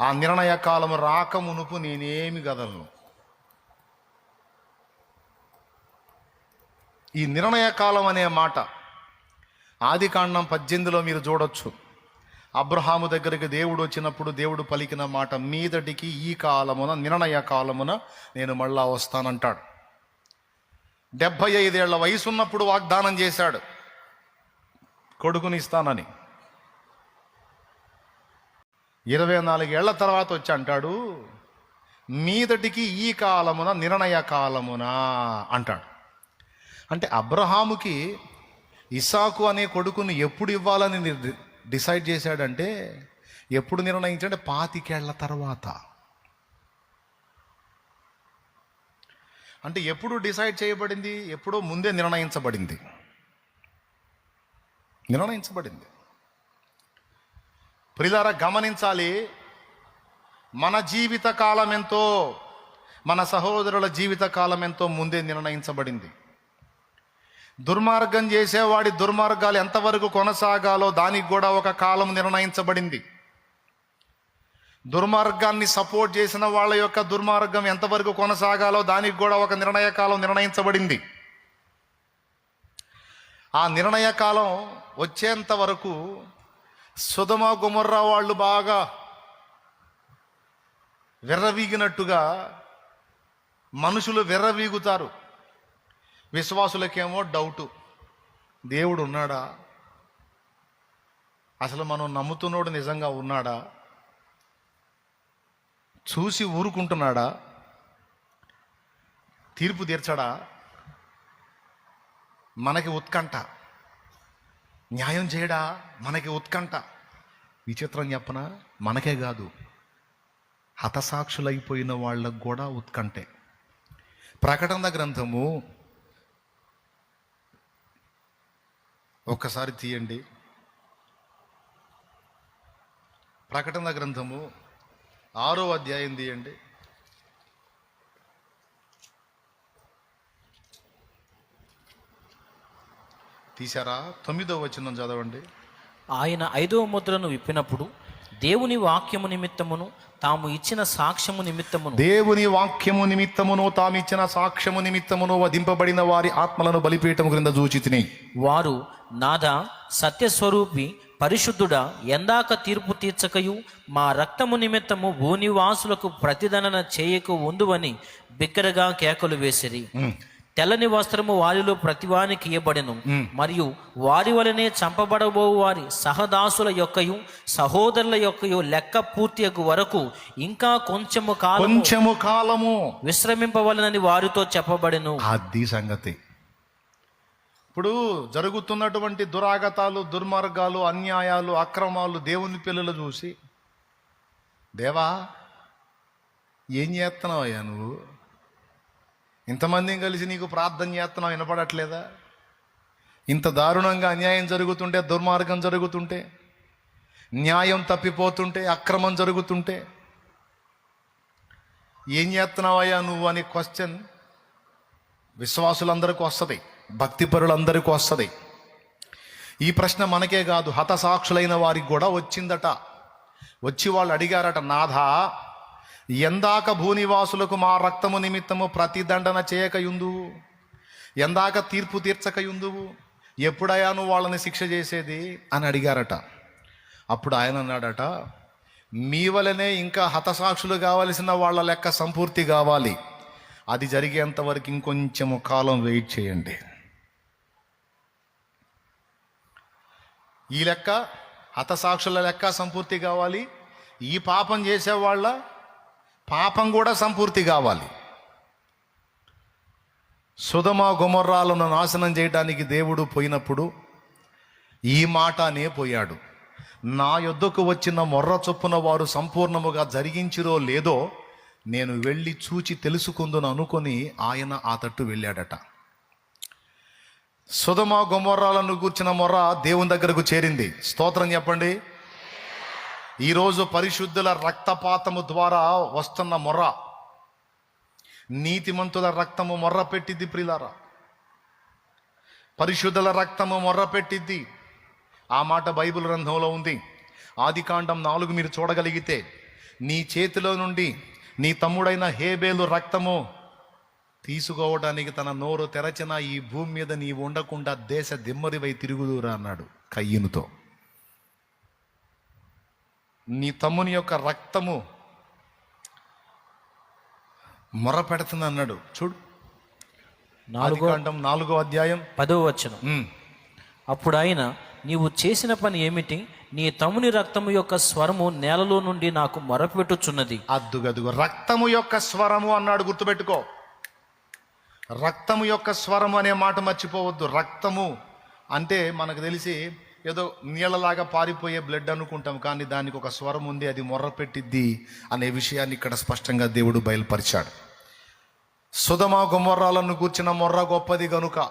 ఆ నిర్ణయ కాలం రాకమునుపు నేనేమి గదలను? ఈ నిర్ణయ కాలం అనే మాట ఆది కాండం పద్దెనిమిదిలో మీరు చూడొచ్చు. అబ్రహాము దగ్గరికి దేవుడు వచ్చినప్పుడు దేవుడు పలికిన మాట మీదటికి ఈ కాలమున నిర్ణయ కాలమున నేను మళ్ళా వస్తానంటాడు. డెబ్భై ఐదేళ్ళ వయసున్నప్పుడు వాగ్దానం చేశాడు. కొడుకుని ఇస్తానని. ఇరవై నాలుగేళ్ళ తర్వాత వచ్చి అంటాడు మీదటికి ఈ కాలమున నిర్ణయ కాలమున అంటాడు. అంటే అబ్రహాముకి ఇసాకు అనే కొడుకుని ఎప్పుడు ఇవ్వాలని ని- డిసైడ్ చేశాడంటే ఎప్పుడు నిర్ణయించాడంటే పాతికేళ్ళ తర్వాత. అంటే ఎప్పుడు డిసైడ్ చేయబడింది? ఎప్పుడో ముందే నిర్ణయించబడింది. నిర్ణయించబడింది. ప్రిలర గమనించాలి. మన జీవిత కాలం ఎంతో మన సహోదరుల జీవిత కాలం ఎంతో ముందే నిర్ణయించబడింది. దుర్మార్గం చేసేవాడి దుర్మార్గాలు ఎంతవరకు కొనసాగాలో దానికి కూడా ఒక కాలం నిర్ణయించబడింది. దుర్మార్గాన్ని సపోర్ట్ చేసిన వాళ్ళ యొక్క దుర్మార్గం ఎంతవరకు కొనసాగాలో దానికి కూడా ఒక నిర్ణయ కాలం నిర్ణయించబడింది. ఆ నిర్ణయ కాలం వచ్చేంత వరకు సుధమ గుమర్రా వాళ్ళు బాగా విర్రవీగినట్టుగా మనుషులు విర్రవీగుతారు. విశ్వాసులకేమో డౌటు. దేవుడు ఉన్నాడా? అసలు మనం నమ్ముతున్నోడు నిజంగా ఉన్నాడా? చూసి ఊరుకుంటున్నాడా? తీర్పు తీర్చడా? మనకి ఉత్కంఠ. న్యాయం చేయడా? మనకి ఉత్కంఠ. విచిత్రం చెప్పన? మనకే కాదు. హతసాక్షులైపోయిన వాళ్ళకు కూడా ఉత్కంఠే. ప్రకటన గ్రంథము ఒక్కసారి తీయండి. ప్రకటన గ్రంథము ఆరో అధ్యాయం తీయండి. తీసారా తొమ్మిదో వచనం చదవండి. ఆయన ఐదవ ముద్రను విప్పినప్పుడు దేవుని వాక్యము నిమిత్తమును తాము ఇచ్చిన సాక్ష్యము నిమిత్తమును దేవుని వాక్యము నిమిత్తమును తామిచ్చిన సాక్ష్యము నిమిత్తమును వధింపబడిన వారి ఆత్మలను బలిపీఠము క్రింద చూచి వారు నాద సత్యస్వరూపి పరిశుద్ధుడా ఎందాక తీర్పు తీర్చకయు మా రక్తము నిమిత్తము భూనివాసులకు ప్రతిదండన చేయక ఉందువని బిగ్గరగా కేకలు వేసిరి. తెల్లని వస్త్రము వారిలో ప్రతివానికి ఇయ్యబడెను. మరియు వారి వలనే చంపబడబో వారి సహదాసుల యొక్కయు సహోదరుల యొక్కయు లెక్క పూర్తియగు వరకు ఇంకా కొంచెము కాలం కొంచెము కాలము విశ్రమింపవలనని వారితో చెప్పబడెను. అది సంగతి. ఇప్పుడు జరుగుతున్నటువంటి దురాగతాలు దుర్మార్గాలు అన్యాయాలు అక్రమాలు దేవుని పిల్లలు చూసి దేవా ఏం చేస్తున్నావు అయ్యా నువ్వు? ఇంతమందిని కలిసి నీకు ప్రార్థన చేస్తున్నావు వినపడట్లేదా? ఇంత దారుణంగా అన్యాయం జరుగుతుంటే దుర్మార్గం జరుగుతుంటే న్యాయం తప్పిపోతుంటే అక్రమం జరుగుతుంటే ఏం చేస్తున్నావయ్యా నువ్వు అనే క్వశ్చన్ విశ్వాసులందరికీ వస్తుంది భక్తిపరులందరికీ వస్తుంది. ఈ ప్రశ్న మనకే కాదు హతసాక్షులైన వారికి కూడా వచ్చిందట. వచ్చి వాళ్ళు అడిగారట నాథా ఎందాక భూనివాసులకు మా రక్తము నిమిత్తము ప్రతిదండన చేయకయుందువు. ఎందాక తీర్పు తీర్చకయుందువు. ఎప్పుడయ్యా నువ్వు వాళ్ళని శిక్ష చేసేది? అని అడిగారట. అప్పుడు ఆయన అన్నాడట మీ వలనే ఇంకా హతసాక్షులు కావలసిన వాళ్ళ లెక్క సంపూర్తి కావాలి. అది జరిగేంత వరకు ఇంకొంచెము కాలం వెయిట్ చేయండి. ఈ లెక్క హతసాక్షుల లెక్క సంపూర్తి కావాలి. ఈ పాపం చేసేవాళ్ళ పాపం కూడా సంపూర్తి కావాలి. సుధమ గుమర్రాలను నాశనం చేయడానికి దేవుడు పోయినప్పుడు ఈ మాట అనే పోయాడు. నా యొద్దకు వచ్చిన మొర్ర చొప్పున వారు సంపూర్ణముగా జరిగించిరో లేదో నేను వెళ్ళి చూచి తెలుసుకుందును అనుకొని ఆయన ఆ తట్టు వెళ్ళాడట. సుధమ గుమర్రాలను కూర్చిన మొర్ర దేవుని దగ్గరకు చేరింది. స్తోత్రం చెప్పండి. ఈరోజు పరిశుద్ధుల రక్తపాతము ద్వారా వస్తున్న మొర్ర. నీతిమంతుల రక్తము మొర్ర పెట్టిద్ది ప్రిలారా. పరిశుద్ధుల రక్తము మొర్ర పెట్టిద్ది. ఆ మాట బైబిల్ గ్రంథంలో ఉంది. ఆదికాండం నాలుగు మీరు చూడగలిగితే నీ చేతిలో నుండి నీ తమ్ముడైన హేబేలు రక్తము తీసుకోవడానికి తన నోరు తెరచిన ఈ భూమి మీద నీవు ఉండకుండా దేశ దిమ్మరివై తిరుగుదురా అన్నాడు కయ్యనుతో. నీ తమ్ముని యొక్క రక్తము మొర పెడుతుంది అన్నాడు. చూడు. నాలుగో ఆదికాండం నాలుగో అధ్యాయం. పదో వచనం. ఉమ్. అప్పుడు ఆయన నీవు చేసిన పని ఏమిటి? నీ తమ్ముని రక్తము యొక్క స్వరము నేలలో నుండి నాకు మొరపెట్టుచున్నది. అద్దుగదుగు రక్తము యొక్క స్వరము అన్నాడు గుర్తుపెట్టుకో. రక్తము యొక్క స్వరము అనే మాట మర్చిపోవద్దు. రక్తము అంటే మనకు తెలిసి ఏదో నీళ్ళలాగా పారిపోయే బ్లడ్ అనుకుంటాం కానీ దానికి ఒక స్వరం ఉంది అది మొర్ర పెట్టిద్ది అనే విషయాన్ని ఇక్కడ స్పష్టంగా దేవుడు బయలుపరిచాడు. సుధమ గుమ్మర్రాలను కూర్చిన మొర్ర గొప్పది గనుక.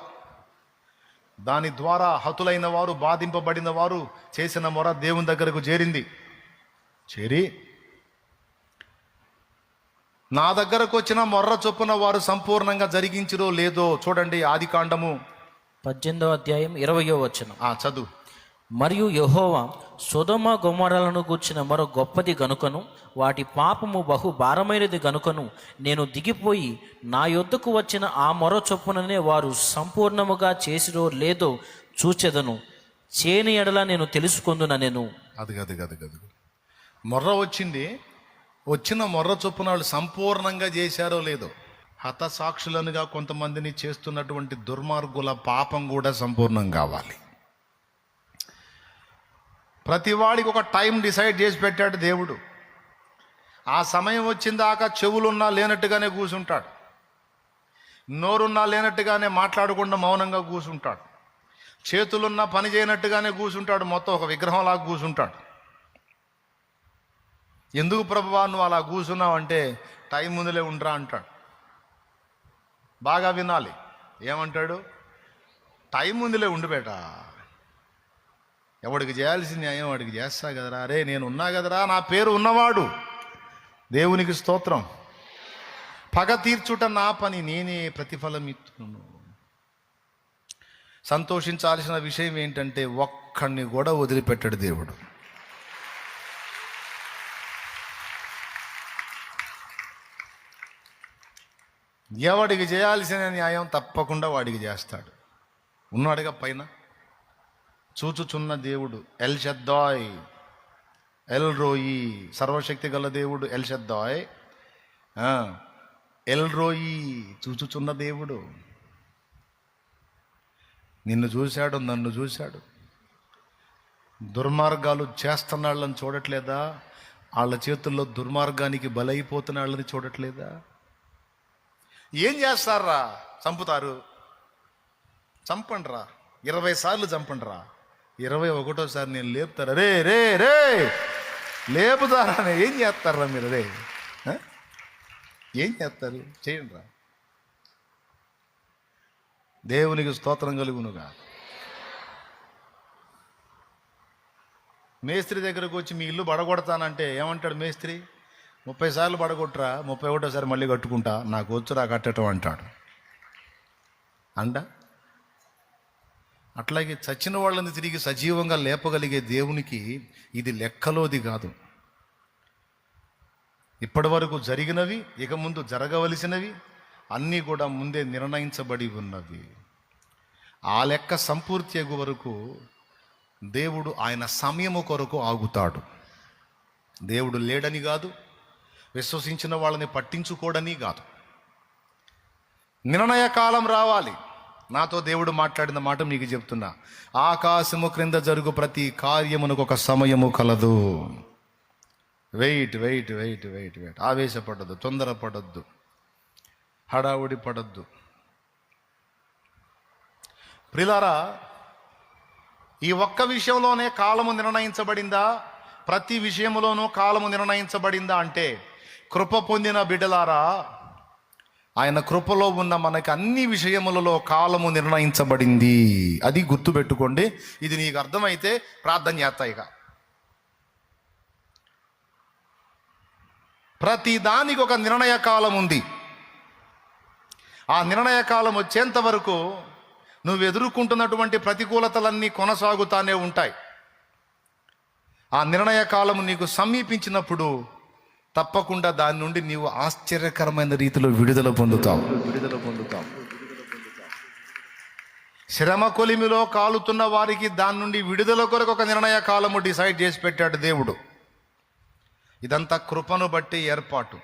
దాని ద్వారా హతులైన వారు బాధింపబడిన వారు చేసిన మొర దేవుని దగ్గరకు చేరింది. చేరి నా దగ్గరకు వచ్చిన మొర్ర చొప్పున వారు సంపూర్ణంగా జరిగించిరో లేదో చూడండి ఆది కాండము. పద్దెనిమిదవ అధ్యాయం ఇరవయో వచనం. ఆ చదువు. మరియు యహోవా సుధమ గొమరలను గూర్చిన మరో గొప్పది గనుకను వాటి పాపము బహు భారమైనది గనుకను నేను దిగిపోయి నా యొద్దకు వచ్చిన ఆ మొర చొప్పుననే వారు సంపూర్ణముగా చేసిరో లేదో చూచెదను. చేని ఎడల నేను తెలుసుకుందున నేను. అది గది గది గది మొర్ర వచ్చింది. వచ్చిన మొర్ర చొప్పున వాళ్ళు సంపూర్ణంగా చేశారో లేదో. హతసాక్షులనుగా కొంతమందిని చేస్తున్నటువంటి దుర్మార్గుల పాపం కూడా సంపూర్ణం కావాలి. ప్రతి వాడికి ఒక టైం డిసైడ్ చేసి పెట్టాడు దేవుడు. ఆ సమయం వచ్చిందాకా చెవులున్నా లేనట్టుగానే కూర్చుంటాడు నోరున్నా లేనట్టుగానే మాట్లాడకుండా మౌనంగా కూర్చుంటాడు చేతులున్నా పని చేయనట్టుగానే కూర్చుంటాడు మొత్తం ఒక విగ్రహంలాగా కూర్చుంటాడు ఎందుకు ప్రభువా నువ్వు అలా కూర్చున్నావు అంటే టైం ముందులే ఉండరా అంటాడు. బాగా వినాలి. ఏమంటాడు? టైం ముందులే ఉండు ఎవడికి చేయాల్సిన న్యాయం వాడికి చేస్తా కదరా. అరే నేను ఉన్నా కదరా నా పేరు ఉన్నవాడు. దేవునికి స్తోత్రం. పగ తీర్చుట నా పని నేనే ప్రతిఫలం ఇస్తున్నాను సంతోషించాల్సిన విషయం ఏంటంటే ఒక్కడిని కూడా వదిలిపెట్టాడు దేవుడు. ఎవడికి చేయాల్సిన న్యాయం తప్పకుండా వాడికి చేస్తాడు. ఉన్నాడుగా పైన చూచుచున్న దేవుడు ఎల్ షద్దాయ్ ఎల్ రోయి సర్వశక్తి గల దేవుడు ఎల్ షద్దాయ్. ఎల్ రోయి చూచుచున్న దేవుడు. నిన్ను చూశాడు నన్ను చూశాడు. దుర్మార్గాలు చేస్తున్న వాళ్ళని చూడట్లేదా? వాళ్ళ చేతుల్లో దుర్మార్గానికి బలైపోతున్న వాళ్ళని చూడట్లేదా? ఏం చేస్తారా చంపుతారు? చంపండిరా. ఇరవై సార్లు చంపండిరా. ఇరవై ఒకటోసారి నేను లేపుతారా? రే రే రే! లేపుతారా ఏం చేస్తారా మీరు? రే ఏం చేస్తారు? చేయండి రా. దేవునికి స్తోత్రం కలుగునుగా. మేస్త్రి దగ్గరకు వచ్చి మీ ఇల్లు బడగొడతానంటే ఏమంటాడు మేస్త్రి? ముప్పై సార్లు బడగొట్టరా ముప్పై ఒకటోసారి మళ్ళీ కట్టుకుంటా నాకు వచ్చురా కట్టడం అంటాడు. అంట అట్లాగే చచ్చిన వాళ్ళని తిరిగి సజీవంగా లేపగలిగే దేవునికి ఇది లెక్కలోది కాదు. ఇప్పటి వరకు జరిగినవి ఇక ముందు జరగవలసినవి అన్నీ కూడా ముందే నిర్ణయించబడి ఉన్నవి. ఆ లెక్క సంపూర్తి ఎగు వరకు దేవుడు ఆయన సమయము కొరకు ఆగుతాడు. దేవుడు లేడని కాదు విశ్వసించిన వాళ్ళని పట్టించుకోడని కాదు. నిర్ణయ కాలం రావాలి. నాతో దేవుడు మాట్లాడిన మాట మీకు చెప్తున్నా. ఆకాశము క్రింద జరుగు ప్రతి కార్యమునకు ఒక సమయము కలదు. Wait wait wait wait wait. ఆవేశపడద్దు తొందరపడద్దు హడావుడి పడద్దు. ప్రిలారా ఈ ఒక్క విషయంలోనే కాలము నిర్ణయించబడిందా? ప్రతి విషయంలోనూ కాలము నిర్ణయించబడిందా అంటే కృప పొందిన బిడ్డలారా ఆయన కృపలో ఉన్న మనకి అన్ని విషయములలో కాలము నిర్ణయించబడింది. అది గుర్తుపెట్టుకోండి. ఇది నీకు అర్థమైతే ప్రార్థన చేస్తా ప్రతి దానికి ఒక నిర్ణయ కాలం ఉంది. ఆ నిర్ణయ కాలం వచ్చేంత వరకు నువ్వు ఎదుర్కొంటున్నటువంటి ప్రతికూలతలన్నీ కొనసాగుతానే ఉంటాయి. ఆ నిర్ణయ కాలము నీకు సమీపించినప్పుడు తప్పకుండా దాని నుండి నీవు ఆశ్చర్యకరమైన రీతిలో విడుదల పొందుతావు. విడుదల పొందుతావు శ్రమ కొలిమిలో కాలుతున్న వారికి దాని నుండి విడుదల కొరకు ఒక నిర్ణయ కాలము డిసైడ్ చేసి పెట్టాడు దేవుడు. ఇదంతా కృపను బట్టి ఏర్పాటు.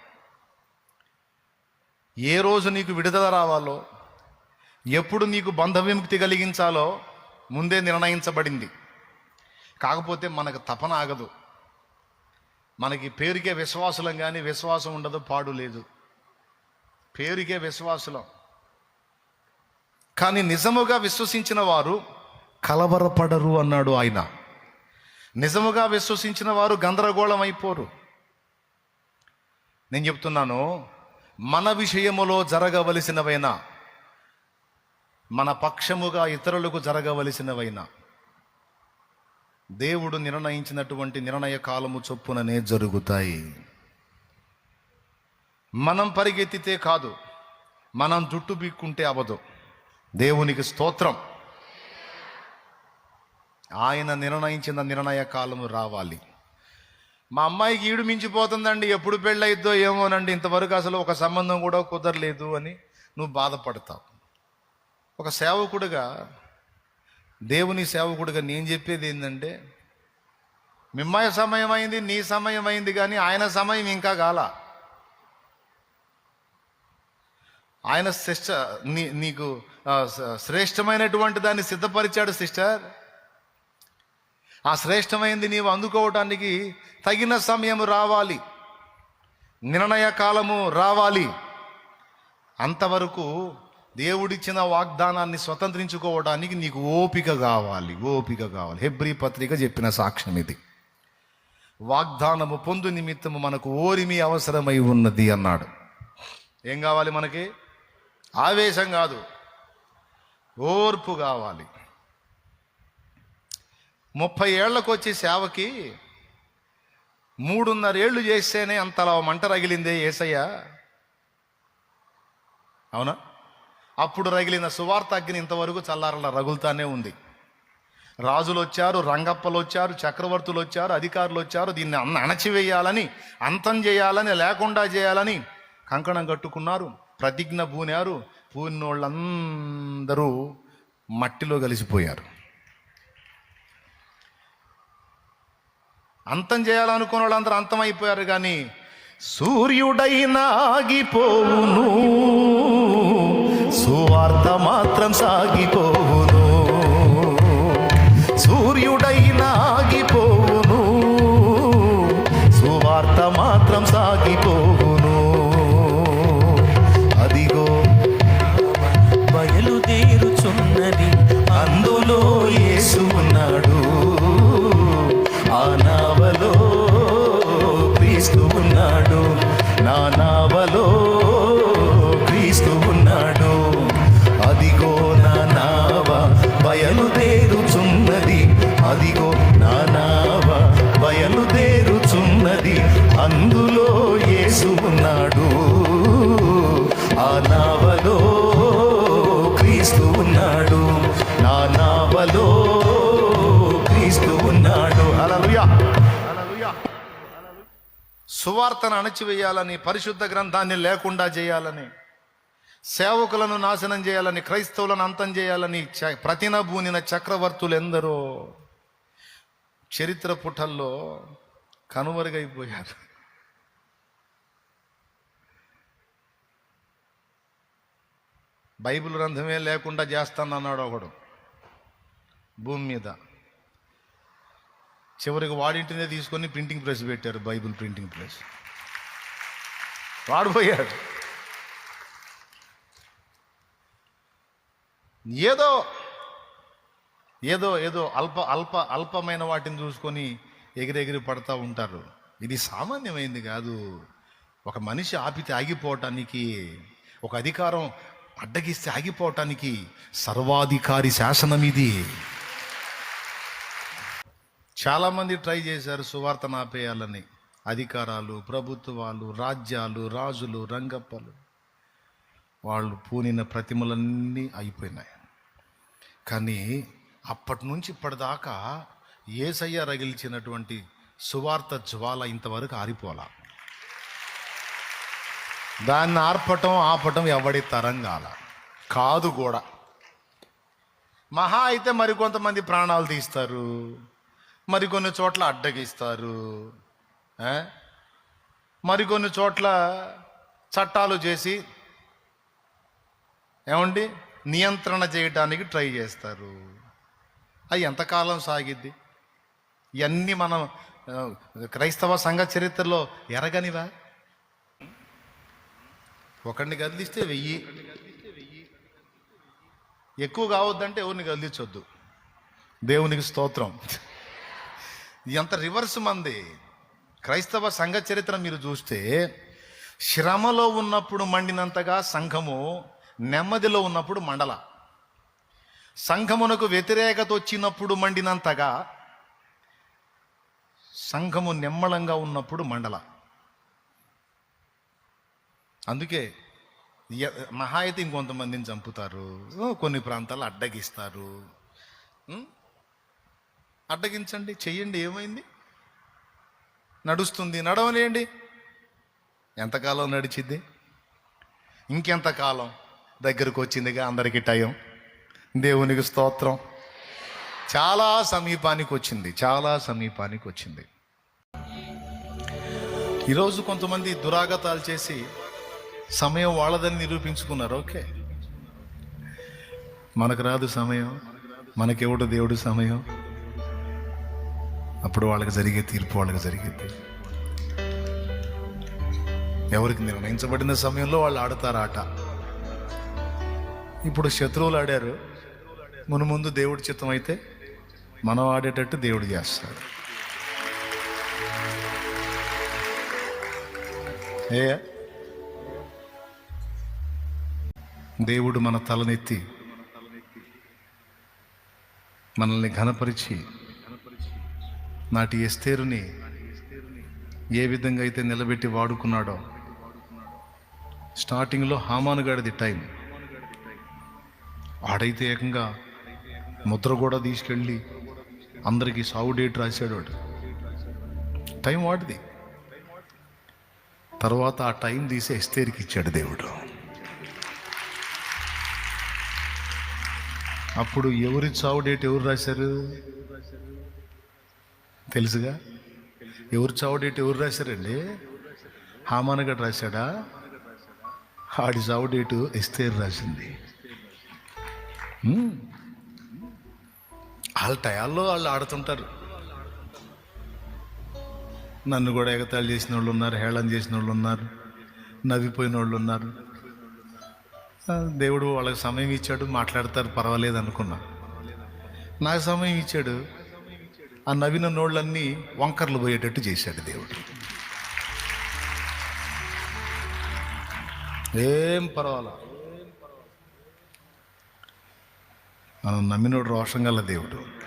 ఏ రోజు నీకు విడుదల రావాలో ఎప్పుడు నీకు బంధ విముక్తి కలిగించాలో ముందే నిర్ణయించబడింది. కాకపోతే మనకు తపన ఆగదు. మనకి పేరుకే విశ్వాసులం కానీ విశ్వాసం ఉండదు పాడు లేదు. పేరుకే విశ్వాసులం. కానీ నిజముగా విశ్వసించిన వారు కలవరపడరు అన్నాడు ఆయన. నిజముగా విశ్వసించిన వారు గందరగోళం అయిపోరు నేను చెప్తున్నాను మన విషయములో జరగవలసినవైనా మన పక్షముగా ఇతరులకు జరగవలసినవైనా దేవుడు నిర్ణయించినటువంటి నిర్ణయ కాలము చొప్పుననే జరుగుతాయి. మనం పరిగెత్తితే కాదు మనం జుట్టు బీక్కుంటే అవదు దేవునికి స్తోత్రం. ఆయన నిర్ణయించిన నిర్ణయ కాలము రావాలి. మా అమ్మాయికి ఈడు మించిపోతుందండి ఎప్పుడు పెళ్ళయిద్దో ఏమోనండి ఇంతవరకు అసలు ఒక సంబంధం కూడా కుదరలేదు అని నువ్వు బాధపడతావు. ఒక సేవకుడుగా దేవుని సేవకుడుగా నేను చెప్పేది ఏంటంటే మిమ్మాయి సమయం అయింది నీ సమయం అయింది కానీ ఆయన సమయం ఇంకా కాల ఆయన శిష్ట నీ నీకు శ్రేష్టమైనటువంటి దాన్ని సిద్ధపరిచాడు సిస్టర్. ఆ శ్రేష్టమైంది నీవు అందుకోవటానికి తగిన సమయం రావాలి. నిర్ణయ కాలము రావాలి. అంతవరకు దేవుడిచ్చిన వాగ్దానాన్ని స్వతంత్రించుకోవడానికి నీకు ఓపిక కావాలి ఓపిక కావాలి. హెబ్రి పత్రిక చెప్పిన సాక్ష్యం ఇది. వాగ్దానము పొందు నిమిత్తము మనకు ఓరిమి అవసరమై ఉన్నది అన్నాడు. ఏం కావాలి మనకి? ఆవేశం కాదు ఓర్పు కావాలి. ముప్పై ఏళ్ళకు వచ్చి సేవకి మూడున్నరేళ్ళు చేస్తేనే అంతలా మంట రగిలిందే ఏసయ్య. అవునా? అప్పుడు రగిలిన సువార్త అగ్ని ఇంతవరకు చల్లారల రగులుతానే ఉంది. రాజులు వచ్చారు రంగప్పలు వచ్చారు చక్రవర్తులు వచ్చారు అధికారులు వచ్చారు దీన్ని అన్న అణచివేయాలని అంతం చేయాలని లేకుండా చేయాలని కంకణం కట్టుకున్నారు ప్రతిజ్ఞ పూనారు పూనోళ్ళందరూ మట్టిలో కలిసిపోయారు. అంతం చేయాలనుకున్న వాళ్ళందరూ అంతమైపోయారు కానీ సూర్యుడైనాగిపోవును. వార్త మాత్రం సాగిపోవును. సూర్యుడైనా ఆగిపోవును సువార్త మాత్రం సాగిపోవును. అదిగో బయలుదేరుచున్నది. అందులో యేసు ఉన్నాడు. ఆ నావలో క్రీస్తు ఉన్నాడు. నా సువార్తను అణచివేయాలని పరిశుద్ధ గ్రంథాన్ని లేకుండా చేయాలని సేవకులను నాశనం చేయాలని క్రైస్తవులను అంతం చేయాలని చ- ప్రతినబూనిన చక్రవర్తులు ఎందరో చరిత్ర పుటల్లో కనుమరుగైపోయారు. బైబిల్ గ్రంథమే లేకుండా చేస్తానన్నాడు ఒకడు భూమి మీద. చివరికి వాడింటినే తీసుకొని ప్రింటింగ్ ప్రెస్ పెట్టారు బైబిల్ ప్రింటింగ్ ప్రెస్. వాడిపోయాడు. ఏదో ఏదో ఏదో అల్ప అల్ప అల్పమైన వాటిని చూసుకొని ఎగిరెగిరి పడతా ఉంటారు. ఇది సామాన్యమైంది కాదు. ఒక మనిషి ఆపితే ఆగిపోవటానికి ఒక అధికారం అడ్డగిస్తే ఆగిపోవటానికి సర్వాధికారి శాసనం ఇది చాలామంది ట్రై చేశారు సువార్త నాపేయాలని. అధికారాలు ప్రభుత్వాలు రాజ్యాలు రాజులు రంగప్పలు. వాళ్ళు పూనిన ప్రతిమలన్నీ అయిపోయినాయి. కానీ అప్పటి నుంచి ఇప్పటిదాకా ఏసయ్య రగిల్చినటువంటి సువార్త జ్వాల ఇంతవరకు ఆరిపోలా. దాన్ని ఆర్పటం ఆపటం ఎవడి తరంగాల? కాదు కూడా. మహా అయితే మరికొంతమంది ప్రాణాలు తీస్తారు. మరికొన్ని చోట్ల అడ్డగిస్తారు. మరికొన్ని చోట్ల చట్టాలు చేసి ఏమండి? నియంత్రణ చేయడానికి ట్రై చేస్తారు. అది ఎంతకాలం సాగిద్ది? ఇవన్నీ మనం క్రైస్తవ సంఘ చరిత్రలో ఎరగనివా? ఒకరిని కదిలిస్తే వెయ్యి. ఎక్కువ కావద్దంటే ఎవరిని కదిలించొద్దు దేవునికి స్తోత్రం. ఎంత రివర్స్ మంది. క్రైస్తవ సంఘ చరిత్ర మీరు చూస్తే శ్రమలో ఉన్నప్పుడు మండినంతగా సంఘము నెమ్మదిలో ఉన్నప్పుడు మండల. సంఘమునకు వ్యతిరేకత వచ్చినప్పుడు మండినంతగా సంఘము నిమ్మళంగా ఉన్నప్పుడు మండల. అందుకే మహా అయితే ఇంకొంతమందిని చంపుతారు కొన్ని ప్రాంతాలు అడ్డగిస్తారు అడ్డగించండి చెయ్యండి ఏమైంది? నడుస్తుంది నడవలేండి ఎంతకాలం నడిచిద్ది? ఇంకెంతకాలం? దగ్గరకు వచ్చిందిగా అందరికీ టైం. దేవునికి స్తోత్రం. చాలా సమీపానికి వచ్చింది చాలా సమీపానికి వచ్చింది. ఈరోజు కొంతమంది దురాగతాలు చేసి సమయం వాళ్ళదని నిరూపించుకున్నారు ఓకే. మనకు రాదు సమయం మనకెవడు దేవుడు సమయం? అప్పుడు వాళ్ళకి జరిగే తీర్పు వాళ్ళకి జరిగింది ఎవరికి నిర్ణయించబడిన సమయంలో వాళ్ళు ఆడతారు ఆట. ఇప్పుడు శత్రువులు ఆడారు. మును ముందు దేవుడి చిత్తం అయితే మనం ఆడేటట్టు దేవుడు చేస్తాడు. ఏ దేవుడు మన తలనెత్తి మనల్ని ఘనపరిచి నాటి ఎస్తేరుని ఏ విధంగా అయితే నిలబెట్టి వాడుకున్నాడో స్టార్టింగ్లో హామానుగాడిది టైం. ఆడైతే ఏకంగా ముద్ర కూడా తీసుకెళ్ళి అందరికీ సావు డేట్ రాశాడు వాడు. టైం వాడిది. తర్వాత ఆ టైం తీసి ఎస్తేరికి ఇచ్చాడు దేవుడు. అప్పుడు ఎవరి చావు డేట్ ఎవరు రాశారు? తెలుసుగా? ఎవరు చావుడేటి ఎవరు రాశారండి? హామానగడ్ రాశాడా? ఆడి చావు డేటు రాసింది. వాళ్ళ టయాల్లో వాళ్ళు ఆడుతుంటారు. నన్ను కూడా ఎగతాళి చేసిన వాళ్ళు ఉన్నారు హేళన చేసిన వాళ్ళు ఉన్నారు నవ్విపోయిన వాళ్ళు ఉన్నారు. దేవుడు వాళ్ళకి సమయం ఇచ్చాడు మాట్లాడతారు పర్వాలేదు అనుకున్నా. నాకు సమయం ఇచ్చాడు. ఆ నవ్విన నోళ్ళన్నీ వంకర్లు పోయేటట్టు చేశాడు దేవుడు. ఏం పర్వాలా? మనం నమ్మినోడు రోషం గల దేవుడు.